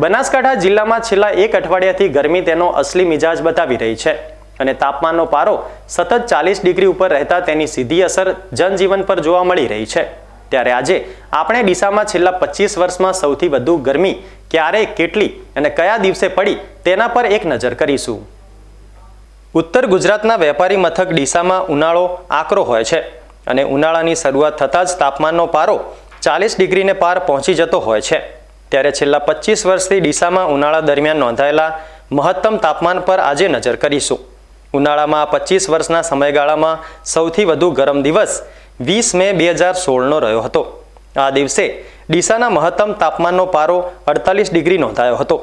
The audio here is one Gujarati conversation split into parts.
બનાસકાંઠા જિલ્લામાં છેલ્લા એક અઠવાડિયાથી ગરમી તેનો અસલી મિજાજ બતાવી રહી છે અને તાપમાનનો પારો સતત ચાલીસ ડિગ્રી ઉપર રહેતા તેની સીધી અસર જનજીવન પર જોવા મળી રહી છે. ત્યારે આજે આપણે ડીસામાં છેલ્લા પચીસ વર્ષમાં સૌથી વધુ ગરમી ક્યારે, કેટલી અને કયા દિવસે પડી તેના પર એક નજર કરીશું. ઉત્તર ગુજરાતના વેપારી મથક ડીસામાં ઉનાળો આકરો હોય છે અને ઉનાળાની શરૂઆત થતાં જ તાપમાનનો પારો ચાલીસ ડિગ્રીને પાર પહોંચી જતો હોય છે. ત્યારે છેલ્લા પચીસ વર્ષથી ડીસામાં ઉનાળા દરમિયાન નોંધાયેલા મહત્તમ તાપમાન પર આજે નજર કરીશું. ઉનાળામાં પચીસ વર્ષના સમયગાળામાં સૌથી વધુ ગરમ દિવસ વીસ મે બે હજાર સોળનો રહ્યો હતો. આ દિવસે ડીસાના મહત્તમ તાપમાનનો પારો અડતાલીસ ડિગ્રી નોંધાયો હતો.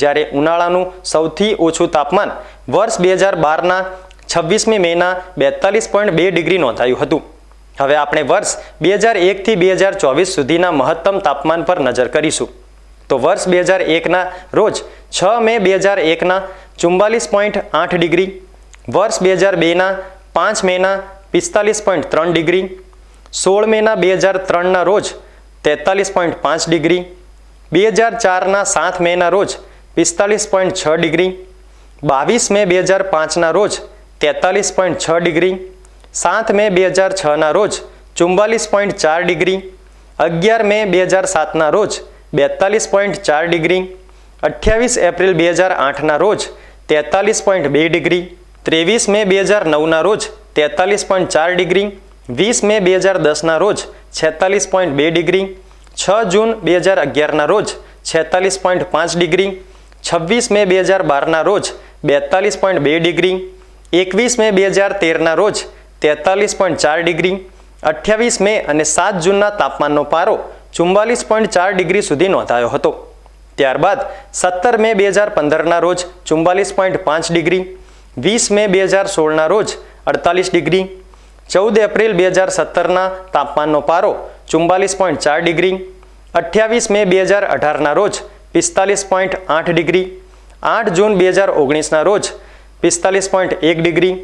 જ્યારે ઉનાળાનું સૌથી ઓછું તાપમાન વર્ષ બે હજાર બારના છવ્વીસમી મેના બેતાલીસ પોઈન્ટ બે ડિગ્રી નોંધાયું હતું. હવે આપણે વર્ષ બે હજાર એકથી બે હજાર ચોવીસ સુધીના મહત્તમ તાપમાન પર નજર કરીશું. તો વર્ષ બે હજાર એકના રોજ છ મે બે હજાર એકના ચુમ્બાલીસ પોઈન્ટ આઠ ડિગ્રી, વર્ષ બે હજાર બેના પાંચ મેના પિસ્તાલીસ પોઈન્ટ ત્રણ ડિગ્રી, સોળ મેના બે હજાર ત્રણના રોજ તેતાલીસ પોઈન્ટ પાંચ ડિગ્રી, બે હજાર ચારના સાત મેના રોજ પિસ્તાલીસ પોઈન્ટ છ ડિગ્રી, બાવીસ મે બે હજાર પાંચના રોજ તેતાલીસ પોઈન્ટ છ ડિગ્રી, સાત મે બે હજાર છના રોજ ચુમ્બાલીસ પોઈન્ટ ચાર ડિગ્રી, અગિયાર મે બે હજાર સાતના રોજ બેતાલીસ પોઈન્ટ ચાર ડિગ્રી, અઠ્યાવીસ એપ્રિલ બે હજાર આઠના રોજ તેતાલીસ પોઈન્ટ બે ડિગ્રી, ત્રેવીસ મે બે હજાર નવના રોજ તેતાલીસ પોઈન્ટ ચાર ડિગ્રી, વીસ મે બે હજાર દસના રોજ છેતાલીસ પોઈન્ટ બે ડિગ્રી, છ જૂન બે હજાર અગિયારના રોજ છેતાલીસ પોઈન્ટ પાંચ ડિગ્રી, છવ્વીસ મે બે હજાર બારના રોજ બેતાલીસ પોઈન્ટ બે ડિગ્રી, એકવીસ મે બે હજાર તેરના રોજ તેતાલીસ પોઈન્ટ ચાર ડિગ્રી, અઠ્યાવીસ મે અને સાત જૂનના તાપમાનનો પારો ચુમ્બાલીસ પોઈન્ટ ચાર ડિગ્રી સુધી નોંધાયો હતો. ત્યારબાદ સત્તર મે બે હજાર પંદરના રોજ ચુમ્બાલીસ પોઈન્ટ પાંચ ડિગ્રી, વીસ મે બે હજાર સોળના રોજ અડતાલીસ ડિગ્રી, ચૌદ એપ્રિલ બે હજાર સત્તરના તાપમાનનો પારો ચુમ્બાલીસ પોઈન્ટ ચાર ડિગ્રી, અઠ્યાવીસ મે બે હજાર અઢારના રોજ પિસ્તાલીસ પોઈન્ટ આઠ ડિગ્રી, આઠ જૂન બે હજાર ઓગણીસના રોજ પિસ્તાલીસ પોઈન્ટ એક ડિગ્રી,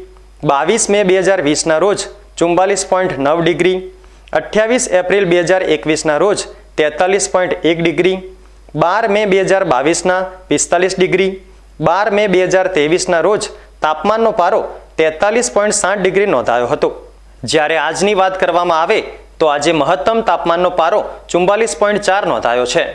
બાવીસ મે બે હજાર વીસના રોજ ચુમ્બાલીસ પોઈન્ટ નવ ડિગ્રી અઠ્યાવીસ એપ્રિલ બે હજાર એકવીસના રોજ તેતાલીસ પોઈન્ટ એક ડિગ્રી, બાર મે બે હજાર બાવીસના પિસ્તાલીસ ડિગ્રી, બાર મે બે હજાર ત્રેવીસના રોજ તાપમાનનો પારો તેતાલીસ પોઈન્ટ સાત ડિગ્રી નોંધાયો હતો. જ્યારે આજની વાત કરવામાં આવે તો આજે મહત્તમ તાપમાનનો પારો ચુમ્બાલીસ પોઈન્ટ ચાર નોંધાયો છે.